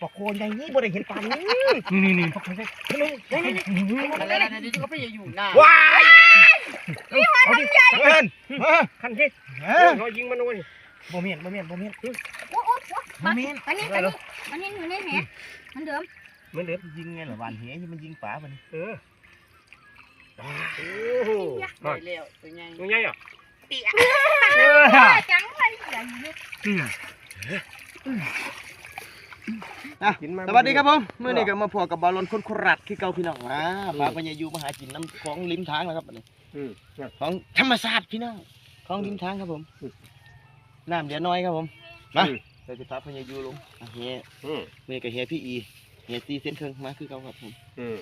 ปอกโคนใหญ่นี่บ่ได้เห็นปานนี้นี่นี่นี่นี่นี่นี่นี่อะไรอะไรเดี๋ยวเขาไปอยู่หน้าว้ายเอาดิเอิ้นมาคันที่เออเขายิงมันด้วยบ่แม่นบ่แม่นบ่แม่นโอ้โอ้โอ้บ่แม่นปลานิ่มปลานิ่มปลานิ่มอยู่ในแหเหมันเดิมเหมือนเดิมยิงไงเหรอหวานเหยมันยิงปลาบัดนี้เออโอ้โหไปแล้วเป็นไงยังไงอะจังไรอย่า งนี้กินมาสวัสดีครับผมมื้อนี้ก็มาพอกับบอลลอนคนโคราชคือเก่าพี่น้องอ่าปลาปัญญาอยู่มาหากินน้ำของริมทางแล้วครับบัดนี้อืมของธรรมชาติพี่น้องของริมทางครับผมน้ำเดี๋ยวน้อยครับผมมาเราจะพาพญายูลงอะเฮียอืมนี่ก็เฮียพี่อีเฮียตีเส้นเครื่องมาคือเก่าครับผมอืม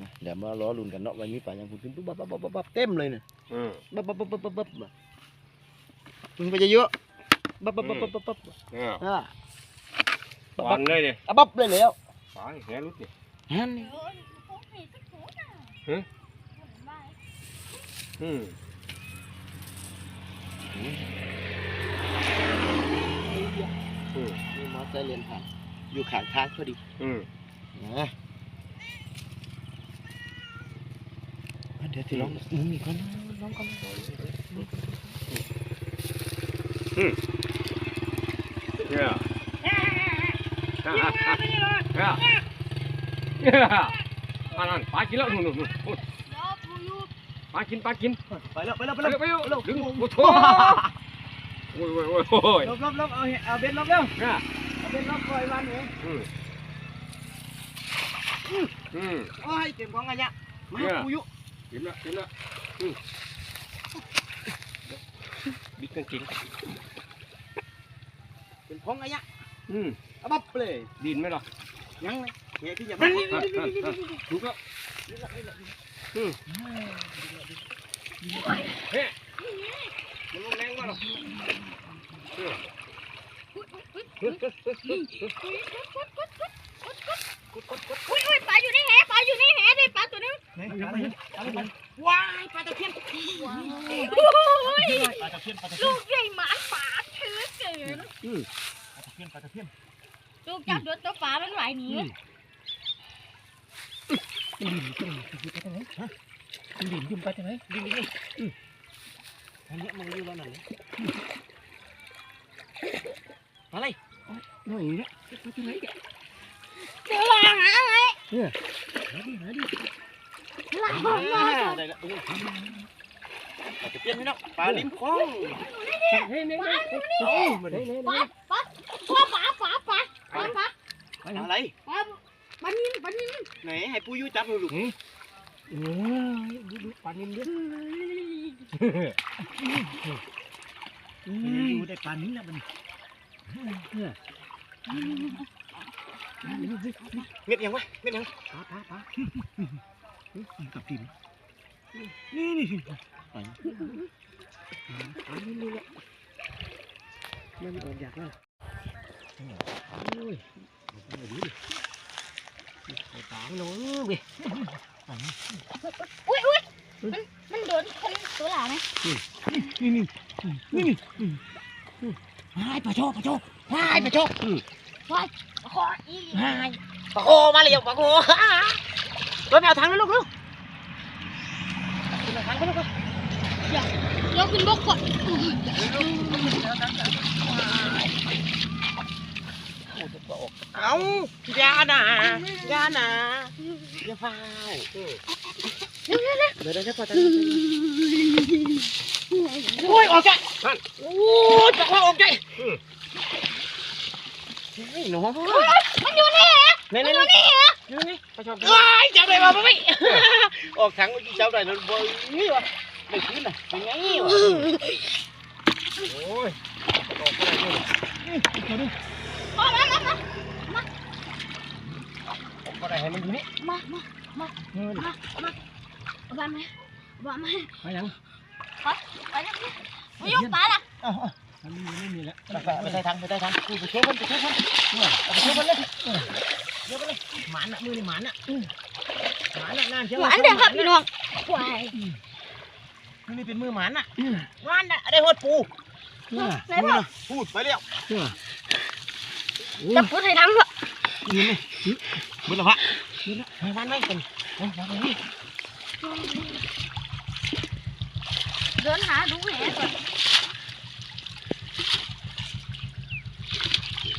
นะเดี๋ยวมาล้อลุ้นกันเนาะวันนี้ปลายังพุ่งขึ้นปุ๊บปั๊บปั๊บปั๊บปั๊บเต็มเลยเนี่ยอืมปั๊บปั๊บปั๊บปั๊บปั๊บปั๊บมึงไปเยอะๆปั๊บปั๊บปั๊บปั๊บปั๊บ ปั๊บเนี่ยอ่าปานเลยดิอะปั๊บเลยแล้วปานแหรุดดินั่นนี่อืมอืมนี่มอเตอร์เรียนผ่านอยู่ข้างทางพอดีอืมนะเดี๋ยวสิลองมึงนี่ก่อนนะลองก่อนเนี่ยอ่าอ่าอ่าเนี่ย อันนั้นปลากินแล้วนู่นนู่นนู่นปลากินปลากินไปแล้วไปแล้วไปแล้วไปเร็วดึงโอ้โหโอ้ยโอ้ยโอ้ยโอ้ยลบลบลบเอาเอาเบ็ดลบเร็วเนี่ยเอาเบ็ดลบปล่อยวันเลยอืมโอ้ยเต็มของอะไรเนี่ยมาเนี่ยกูยุกินละกินละบิ๊กกันกินเต็มของอะไรเนี่ยอืม บับเลยดินไหมล่ะยังเลยเฮียที่อย่าอะมาอะอะอะถูกแล้วอืมเฮ้ยมันลงแรงวะล่ะเออเฮ้ยเฮ้ยเฮ้ยเฮ้ยเฮ้ยอุ้ยอุ้ยปลาอยู่ในแหปลาอยู่ในแหได้ปลาตัวนึงไหนเอาไปเอาไปว้ายปลาตะเพียนว้ายปลาตะเพียนปลาตะเพีลูยนกใหญ่หมาปลาเถือเกินปลาตะเพียนปลาตะเพียน ลูกจับโดนตัวปลามันไหวหนีดินดินดินไปทางไหนฮะดินดินไปทางไหนดินดินอันนี้มึงอยู่แล้วนั่นเลยอะไรน้อยเนี่ยไปทางไหนเจอหาอะไรหาดิหาดิหลังมาได้ละปลาตะเพียนพี่น้องปลาลิ้มคลองเฮ้ยเนี่ยโอ้ยมาได้เลยปลาปลาปลาปลา ปลาปลาปลาอะไรปลาปลานิ่มปลานิ่มไหนให้ปูยูจับหน่อยลูกโอ้ยดูดูปลานิ่มเด้อยูได้ปลานี้แล้วมันเม็ดยังวะเม็ดยังปลาปลาปลากับดินนี่นี่ไปปลานิ่มเลยละมันออกอยากแล้ว โอ้ยเอาดิเอาตามหนูเว้ยอุ้ยอุ้ยมันมันโดนคนตัวหลาไหมนี่นี่นี่นี่หายปลาโชปลาโชหายปลาโชคออีหายปลาโคมาเร็วปลาโครถแมวทางนั้นลูกลูกทางนั้นลูกอย่ายกขึ้นบกก่อน เอายาหนายาหนาอย่าฟ้าวเดี๋ยวเดี๋ยวเดี๋ยวเดี๋ยวพอจะโอ้ยออกใจโอ้ยจะว่าออกใจเฮ้ยหนูมันอยู่นี่นี่นี่นี่นี่นี่ไปชอบว้ายจับได้ป่ะไม่ออกทางจับได้แล้วบ่นี่วะไม่ขึ้นอะเป็นไงวะโอ้ยออกอะไรเนี่ยมามามา มาออกอะไรให้มันดูนี่มา มามามามาบ้านไหมบ้านไหมมายังไปไปยังไปยกปลาละอันนี้ไม่มีแล้วไปใส่ทางไปใส่ทางกูไปช่วยมันไปช่วยมันไปช่วยมันเลยเดี๋ยวไปเลยหมันอะมือนี่หมันอะหมันอะนั่นเชียวหวานเด้อครับพี่น้องควายมือนี่เป็นมือหมันอะหมันอะได้หดปูไหนพ่อพูดไปเร็วจับกูใส่ถังเถอะยืน เลยมือละวะมือละให้วันไว้กันให้วันไว้นี่เดินหาดูแหก่อน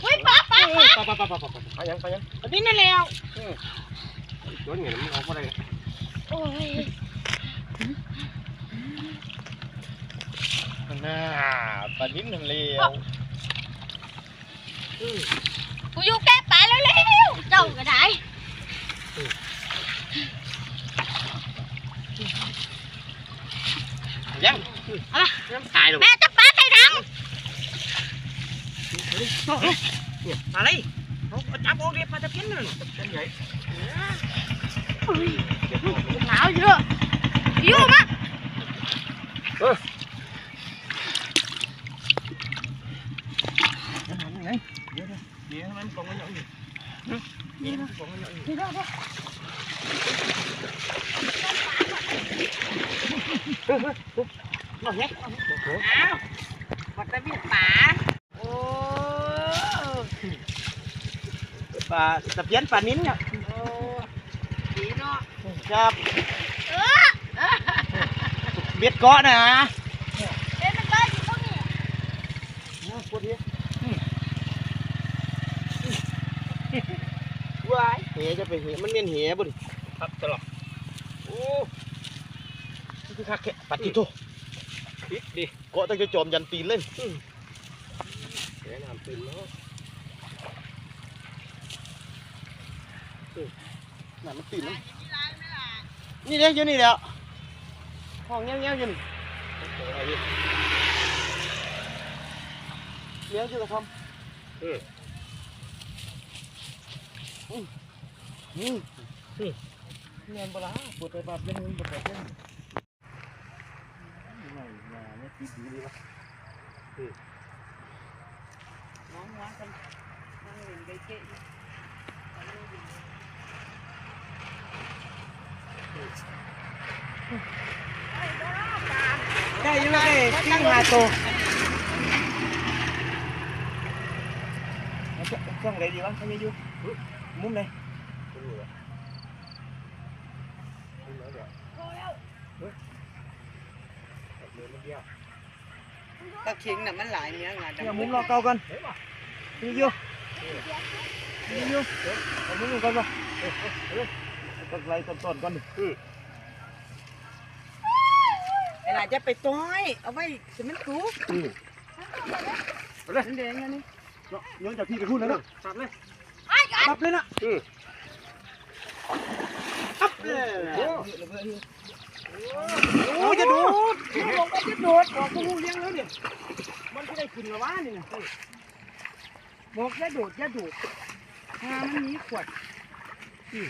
เฮ้ยป้าป้าไปไปไปไปไปไปยังไปยังอันนี้นั่นแล้วโดนเงี้ยมันออกมาได้โอ้ยน่าปลาดิ้นทะเลวกูอยู่แก้ป่า แล้วเร็วๆเจ้าก็ได้ยังเอามายังตายหรอกแม่จะปลาใส่ถังอะไรเขาจับโอเดียปลาตะเพียนนั่นตะเพียนใหญ่หนาวเยอะอยู่มายังไงเดี๋ยวเดี๋ยวมันกองมันเยอะอยู่เดี๋ยวกองมันเยอะมาเนี่ยอ้าวมาตะเบียดป่าโอ้ปลาตะเพียนปลานิ้นเนี่ยโอ้ดีเนาะครับเบ็ดเกาะนะ เป็นมันเลยอยู่ตรงนี้ ปวดเหี้ยว้ายเห จะไปเหมันเมียนเหบุญครับตลอดโอ้นี่คือคักแค่ปัดติโตปิดดิเกาะตั้งจะจอมยันตีนเลยแนะนำตีนเนาะน่ะมันตีนมันนี่เด้ออยู่นี่แล้วห้องเงี้ยวๆอยู่นี่เลี้ยงอยู่กระทอมเอออืมอืม เงินปลาปวดไปบาดเล่นเงินปวดไปเล่นไม่มาเนี่ยตีดีเลยวะน้องว่ากันนั่งเล่นไก่เก๊ะได้ยังไงตั้งหาโตช่องไหนดีวะช่องนี้อยู่มุมไหน ตะเคียงน่ะมันหลายเนี้ยงานเนี่ยมุมรอเก่ากันนี่อยู่นี่อยู่เอามุมก่อนป่ะตักไล่ต้นก่อนดิเวลาจะไปต้อยเอาไว้สิมันสุกเอาเยมันแดงอันนี้อนจากพี่ไปพูดแล้วนะตัดเลยไอ้กันตัดเลยนะตัดเลย โอ้ยจะดูดลงไปจะโดดบอกกูเลี้ยงแล้วเนี่ยมันก็ได้ขึ้นมาว่านี่นะบอกอย่าโดดอย่าโดดหามันมีขวดอืม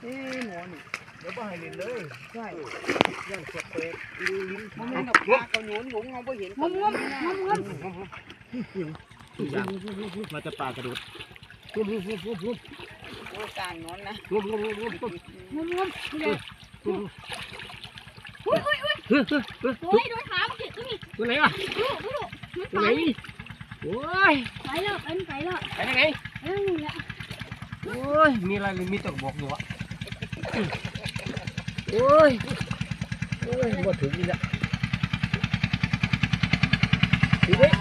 เอ้หมอนี่เดี๋ยวบ่ให้เล่นเลยใช่ย่างขวดเตะดูลิ้นมันแม่นดอกปลาเขาโยนหลงเอาไปเห็นงมงมงมงมมาจะปลากระโดดโอ้กลางนอนนะงมงมงมงมงมงมนี่เลยอุ้ยอุ้ยอุ้ย โอ้ยโดนขาเมื่อกี้นี่ตัวไหนวะดูดูดูตัวไหนโอ้ยไปแล้วเป็นไปแล้วไปยังไงเอ้ยโอ้ยมีอะไรมีต้องบอกอยู่วะโอ้ยโอ้ยมาถึงนี่ละถึงเลย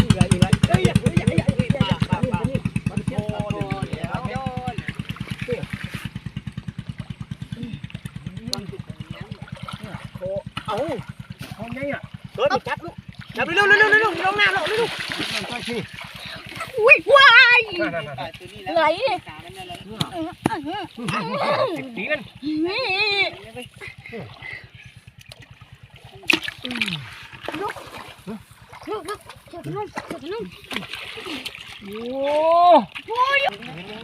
อีกแล้วอีกแล้วเอ้ยอย่าอย่าอย่าอย่าอย่าอย่ามันเจ็บมัน โอ้เดี๋ยวโยน โอ้เอาห้องไงอะเฮ้ยจับลูกจับเร็วเร็วเร็วเร็วลงน้ำแล้วเร็วใช่สิ อุ้ยว้าย ปลาตัวนี้แล้ว ไหลตามันนั่นแหละสิบปีนั่นนี่ลุกลุกเจ็บนุ่มเจ็บนุ่มโอ้โอ้ย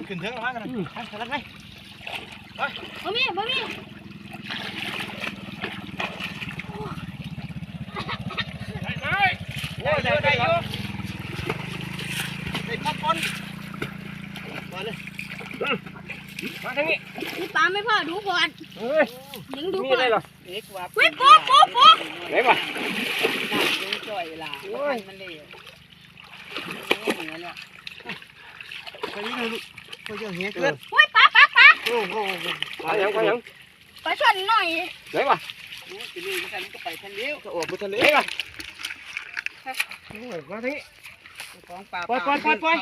ขึ้นเถิงแล้วมั้งกันไปสลัดไปมามีมามีโอ้ยได้ได้อยู่ได้ปั๊บปอนมาเลยมา ทางนี้นี่ปลาไม่พอดูก่อนเฮ้ยยิงดูมีก่ออะไรนหรอเอด็กว่าอุ้ยปุ๊บปุ๊บปุ๊บไหนวะน้ำดึงจ่อยล่ะโอ้ยมันเลยโอ้ยเหนือแล้วไปนี่เลยลูกไปเจอเหี้ยเกินอุ้ยปลาปลาปลาโอ้โหไปยังไปยังปลาช่อนหน่อยไหนวะโอ้ยไปเลยกันก็ไปทันเดียวจะออกไปทะเลวะโอ้ยมาที่ของป่าปล่อยปล่อยปล่อยปล่อย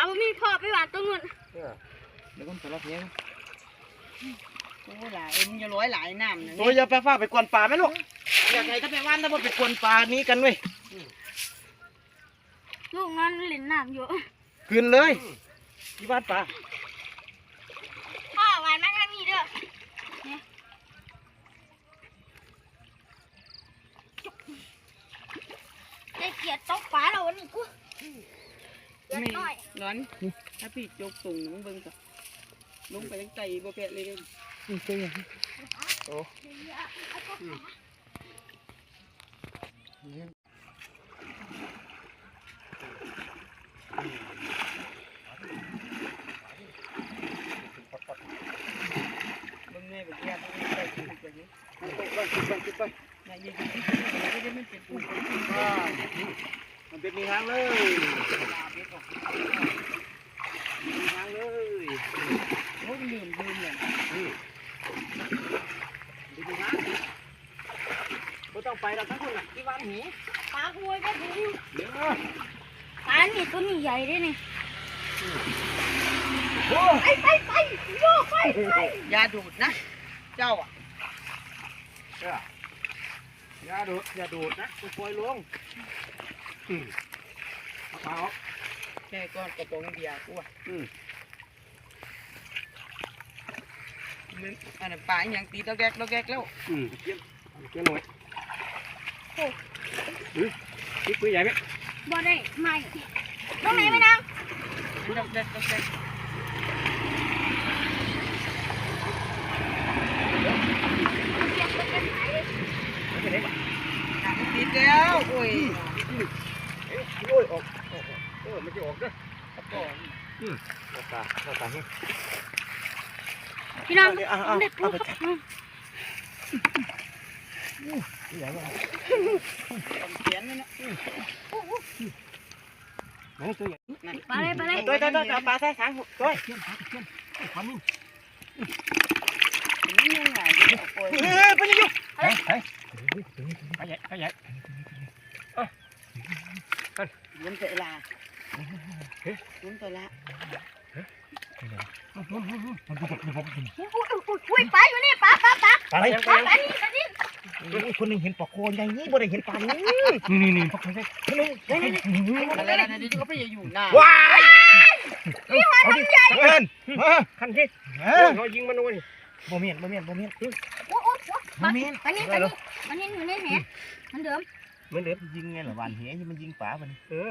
เอาบ่มีพ่อไปหวานตรงนู้นเดี๋ยวคนสารพัดเนี้ยโอ้ยหลายเอ็มจะร้อยหลายน้ำนะโอ้ยอย่าไปฟ้าไปกวนป่าไหมลูกอยากไงถ้าไปว่านถ้าไปกวนป่านี้กันเว้ยลูกนั้นเล่นน้ำอยู่คืนเลยที่บ้านป่าพ่อหวานมาทางนี้เด้อเนี่ยจุ๊บได้เกียรติตกปลาแล้ววันนี้กูเล็ก ไม่น้อยร้อนถ้าพี่จกตุ่งน้องเบิ่งกับลงไปตั้งใจบ่แพ้เลยเด้อเบิ่งแม่บ่แก่ต้องไปกินไปนี่ไปไปไปไปไปนายยิงที่ไม่ได้มันเป็นปูน มันเป็นมีทางเลยลาบเลยก่อนมีทางเลยโอ้ยลืมลืมเลยมีทางไม่ต้องไปเราทั้งคนน่ะที่บ้านหนีปลาห้ยก็ดูเดี๋ยวปลานี่ตัวนี้ใหญ่ด้วยนี่โอ้ไปไปไปโยกไปไปอย่าดูดนะ เจ้าอะอย่าดูดอย่าดูดนะปล่อยลง เอาแค่ก้อนกระป๋องเบียร์กูอะอืมมึงอันนั้นปลาอหยังตีตะแกกตะแกกแล้วอืมเกี่ยวเกี่ยวหน่อยคิดปืนใหญ่ไหมบ่ได้ไม่ตรงไหนไม่นางตะแกกตะแกกเกียรติตัวเป็นไหนหนังติดแล้วโอ้ย โอ้ยออกเออมันจะออกเด้อกระป๋องหน้าตาหน้าตาพี่น้องเอาเอาได้ปุ๊เอาบไปเขียนนั่นนะไหนตัวใหญ่นั่นปลาเลยปลาเลยตัวตัวตัวปลาใส่สางตัวความนิ่งนี่ยังไงเดี๋ยวโอ้ยเฮ้ยไปนี่อยู่เฮ้ยเฮ้ยไปใหญ่ไปใหญ่ ลุ้นเตะลาลุ้นเตะละมันมันมันมันมันมันมันอุ้ยอุ้ยอุ้ยอุ้ยปลาอยู่นี่ปลาปลาปลาอะไรปลาปลานี่ปลานี่คนหนึ่งเห็นปลาโคนใหญ่นี่บ่ได้เห็นปลานี้นี่นี่นี่พวกเขาใช่คนหนึ่งอะไรนะเดี๋ยวก็ไปอยู่หน้าว้ายเอาดิเงินมาขั้นที่เออเขายิงมันด้วยบ่เมียนบ่เมียนบ่เมียนอุ้ยอุ้ยอุ้ยบ่เมียนปลานี่ปลานี่ปลานี่อยู่ในแหเหมือนเดิม เหมือนเดิมยิงไงเหรอวานเหยมันยิงปลาบันเออ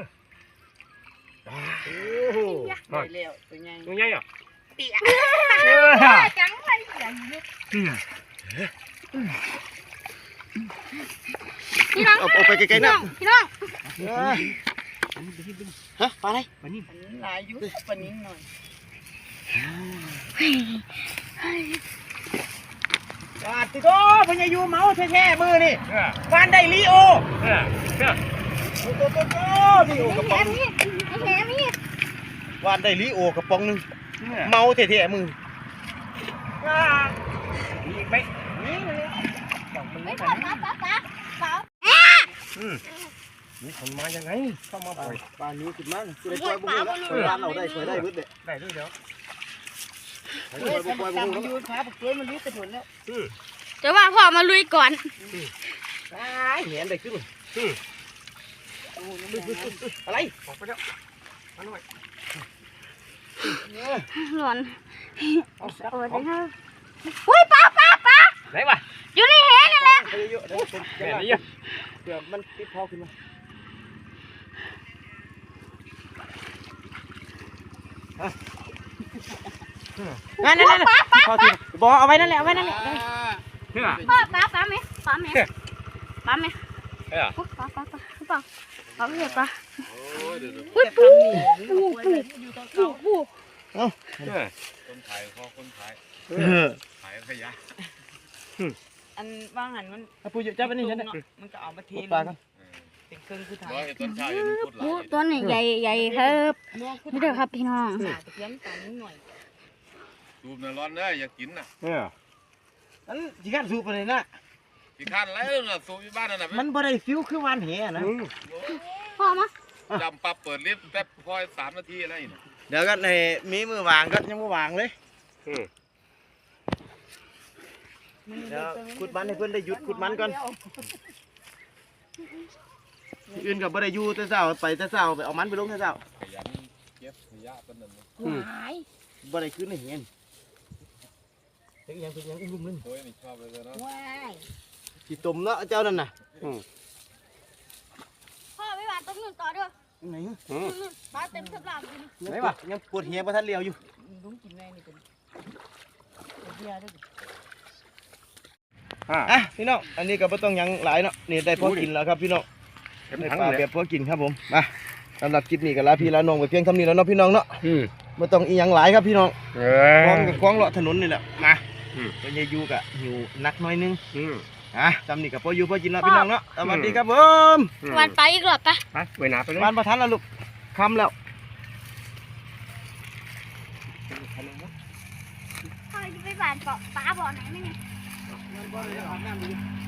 โอ้โหได้แล้วตัวใหญ่ตัวใหญ่อะเปียกจังเลยใหญ่พี่น้องเอาเอาไปไกลๆพี่นะน้องพี่น้องฮะปลาอะไรปนี่ปันนี้ลายยุบปันนี้หน่อย ปลาติโตพญายูเมาแท้ๆมือนี่เออวานได้ลีโอเออเออโตโตโตลีโอกระแหป๋องมนี่แหมนี่วานได้ลีโอกระป๋องหนึงเออเมาแท้ๆมือมีอีกไหมนี่เลยไม่ปลาปลาปลาปลาปลามีคนมายังไงเข้ามาบ่อยปลานี้ขึ้นมากูได้ปล่อยบุ้งแล้วปล่อยวานเราได้ปล่อยได้เบิดเด้ได้ด้วยเดี๋ยว ปล่อยบ่ปล่อยตามบุ้งมันแล้วอยู่ขาปักเกยมันรู้แต่ผลแล้วจะว่าพ่อมาลุยก่อนตายเห็นได้ขึ้นโอ้ยมันอะไรออกไปแล้วมาหน่อยหลอนเอาโอ้ยนะอุ้ยปลาปลาปลาไหนวะอยู่ในแหนี่แหละไปเยอะๆเดี๋ยวผมแม่จะนี่อะเดี๋ยวมันติดพอขึ้นมา นั่นนั่นนั่นพอทีบอกเอาไว้นั่นแหละเอาไว้นั่นแหละเฮ้ยปลาปลาปลาไหมปลาไหมปลาไหมเฮ้ยปลาปลาปลาปลาปลาไม่ใช่ปลาอุ้ยปูปูปูปูปูคนถ่ายพอคนถ่ายเออถ่ายายขยะอันว่างหันมันอะปูจับไปนี่ฉันเนาะมันก็เอามาเทพูดปลากันเป็นเครื่องคือถ่ายร้อยต้นชายยังพูดหลาโอ้ยตัวนี้ใหญ่ใหญ่ครับมองคือนี่เด้อครับพี่น้อง สาตะเพียนตานิดหน่อยดูมันร้อนได้อย่ากินน่ะเนี่ย อันสิการสูบไปเลยนะที่ขั้นแล้วน่ะสูบที่บ้านนั่นน่ะมันบ่ได้ฟิวคือวานแหนะอืมพ่อมาจำปั๊บเปิดลิฟต์แป๊บพอยสามนาทีอะไรนี่เดี๋ยวก็ในมีมือวางก็ยังบ่วางเลยอืม เดี๋ยวขุดมันให้เพิ่นได้หยุดขุดมันก่อนที่อื่นก็บ่ได้อยู่แต่เช้าไปแต่เช้าไปเอามันไปลงแต่เช้าขยันเก็บขยะต้นนั้นหายบ่ได้ขึ้นในเห็น เป็นหยังเป็นหยังอุ้มๆนึงโอ้ยนี่ชอบเลยเนาะว้ายสิต้มเนาะเจ้านั่นน่ะพ่อไปหวานต้นนึงต่อเด้อไหนอืมปลาเต็มสำรับอยู่ไหนวะยังปวดเหียบ่ทันเลียวอยู่ลุงกินแม่นี่เป็นเบียร์ด้วยอ่าอะพี่น้องอันนี้ก็บ่ต้องหยังหลายเนาะนี่ได้พอกินแล้วครับพี่น้องเต็มได้ถังปลาเลยแบบพอกินครับผมมาสำหรับคลิปนี้ก็ลาพี่ลาน้องไปเพียงเท่านี้แล้วเนาะพี่น้องเนาะอืมบ่ต้องอีหยังหลายครับพี่น้องเอคล้องอกับคล้องเลาะถนนนี่แหละมา อืม ก็อย่าอยู่กะหิวนักหน้อยนึงอืม อะจำนี่กับพ่ออยู่พ่อกินแล้วพี่น้องเนาะสวัสดีครับผมหวานไปลาอีกรอบปะไปเวหนาไปเลย บ้านประทันแล้วลูกคำแล้วพ่อจะไปหวานเปาะปลาบ่อไหนไหมเนี่ยมั